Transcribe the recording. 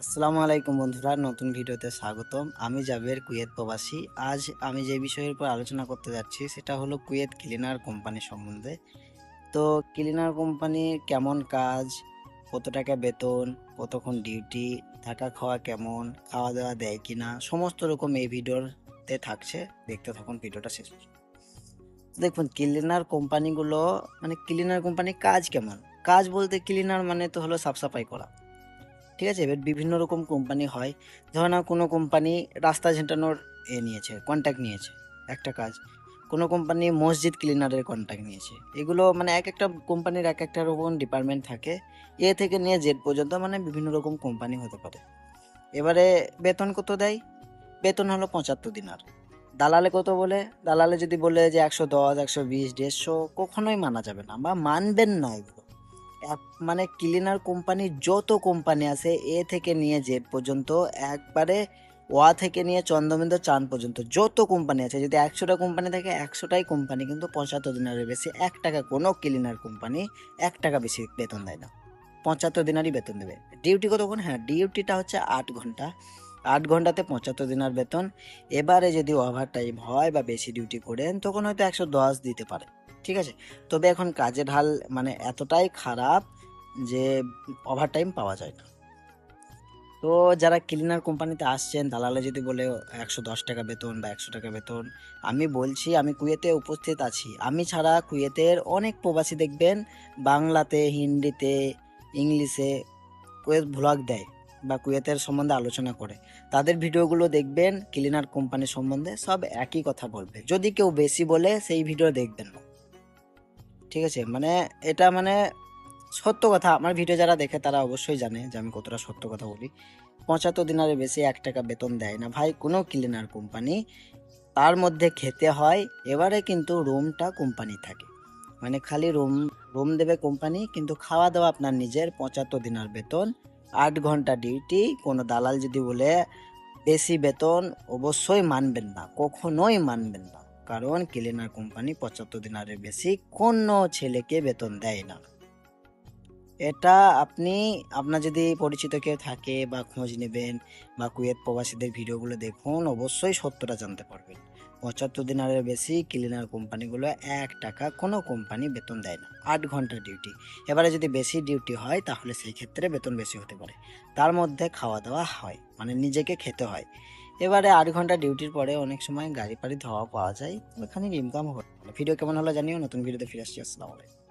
আসসালামু আলাইকুম বন্ধুরা, নতুন ভিডিওতে স্বাগতম। আমি জাবের কুয়েত প্রবাসী। আজ আমি যে বিষয়ের উপর আলোচনা করতে যাচ্ছি, সেটা হলো কুয়েত ক্লিনার কোম্পানি সম্বন্ধে। তো ক্লিনার কোম্পানি কেমন কাজ? কত টাকা বেতন? কতক্ষণ ডিউটি? থাকা খাওয়া কেমন? খাওয়া দাওয়া দেয় কিনা? সমস্ত রকম এই ভিডিওতে থাকছে। দেখতে থাকুন ভিডিওটা শেষ। দেখুন, ক্লিনার কোম্পানিগুলো মানে ক্লিনার কোম্পানি কাজ কেমন? কাজ বলতে ক্লিনার মানে তো হলো সাফ সাফাই করা। ঠিক আছে? এবার বিভিন্ন রকম কোম্পানি হয়। ধরে না কোনো কোম্পানি রাস্তা ঝেঁটানোর এ নিয়েছে কন্ট্যাক্ট নিয়েছে, একটা কাজ। কোনো কোম্পানি মসজিদ ক্লিনারের কন্ট্যাক্ট নিয়েছে। এগুলো মানে এক একটা কোম্পানির এক একটা রকম ডিপার্টমেন্ট থাকে। এ থেকে নিয়ে জেড পর্যন্ত মানে বিভিন্ন রকম কোম্পানি হতে পারে। এবারে বেতন কত দেয়? বেতন হলো পঁচাত্তর দিনার। দালালে কত বলে? দালালে যদি বলে যে একশো দশ, একশো বিশ, দেড়শো, কখনোই মানা যাবে না বা মানবেন না এগুলো। মানে ক্লিনার কোম্পানি যত কোম্পানি আছে, এ থেকে নিয়ে জেড পর্যন্ত, একবারে ওয়া থেকে নিয়ে চন্দ্রবিন্দু চান পর্যন্ত, যত কোম্পানি আছে, যদি একশোটা কোম্পানি থাকে, একশোটাই কোম্পানি, কিন্তু পঁচাত্তর দিনারের বেশি, এক টাকা কোনো ক্লিনার কোম্পানি এক টাকা বেশি বেতন দেয় না। পঁচাত্তর দিনারই বেতন দেবে। ডিউটি কতক্ষণ হ্যাঁ ডিউটিটা হচ্ছে আট ঘণ্টা। আট ঘন্টাতে পঁচাত্তর দিনার বেতন। এবারে যদি ওভার টাইম হয় বা বেশি ডিউটি করেন, তখন হয়তো একশো দশ দিতে পারে। ঠিক আছে? তবে এখন কাজের হাল মানে এতটাই খারাপ যে ওভার টাইম পাওয়া যায় না। তো যারা ক্লিনার কোম্পানিতে আসছেন, দালালে যদি বলে একশো দশ টাকা বেতন বা একশো টাকা বেতন, আমি বলছি, আমি কুয়েতে উপস্থিত আছি। আমি ছাড়া কুয়েতের অনেক প্রবাসী দেখবেন বাংলাতে, হিন্দিতে, ইংলিশে কুয়েত ভ্লগ দেয় বা কুয়েতের সম্বন্ধে আলোচনা করে। তাদের ভিডিওগুলো দেখবেন ক্লিনার কোম্পানি সম্বন্ধে সব একই কথা বলবে। যদি কেউ বেশি বলে, সেই ভিডিও দেখবেন না। ঠিক আছে? মানে এটা মানে সত্য কথা। আমার ভিডিও যারা দেখে তারা অবশ্যই জানে যে আমি কতটা সত্য কথা বলি। পঁচাত্তর দিনারের বেশি এক টাকা বেতন দেয় না। ভাই, কোনো ক্লিনার কোম্পানি তার মধ্যে খেতে হয়, এবারে কিন্তু রুমটা কোম্পানি থাকে। মানে খালি রুম রুম দেবে কোম্পানি কিন্তু খাওয়া দাওয়া আপনার নিজের পঁচাত্তর দিনার বেতন, আট ঘণ্টা ডিউটি কোনো দালাল যদি বলে বেশি বেতন, অবশ্যই মানবেন না, কখনোই মানবেন না। কারণ ক্লিনার কোম্পানি পঁচাত্তর দিনারের বেশি কোনো ছেলেকে বেতন দেয় না। এটা আপনি, আপনার যদি পরিচিত কেউ থাকে বা খোঁজ নেবেন বা কুয়েত প্রবাসীদের ভিডিওগুলো দেখুন, অবশ্যই সত্যটা জানতে পারবেন। পঁচাত্তর দিনারের বেশি ক্লিনার কোম্পানিগুলো এক টাকা কোনো কোম্পানি বেতন দেয় না, আট ঘণ্টা ডিউটি। এবারে যদি বেশি ডিউটি হয়, তাহলে সেই ক্ষেত্রে বেতন বেশি হতে পারে। তার মধ্যে খাওয়া দাওয়া হয় মানে নিজেকে খেতে হয়। এবারে আট ঘণ্টা ডিউটির পরে অনেক সময় গাড়ি পাড়ি ধোয়া পাওয়া যায়। ওখানে ইনকাম হয় ভিডিও কেমন হলো জানিও, নতুন ভিডিওতে ফিরে আসছি, আসসালামু আলাইকুম।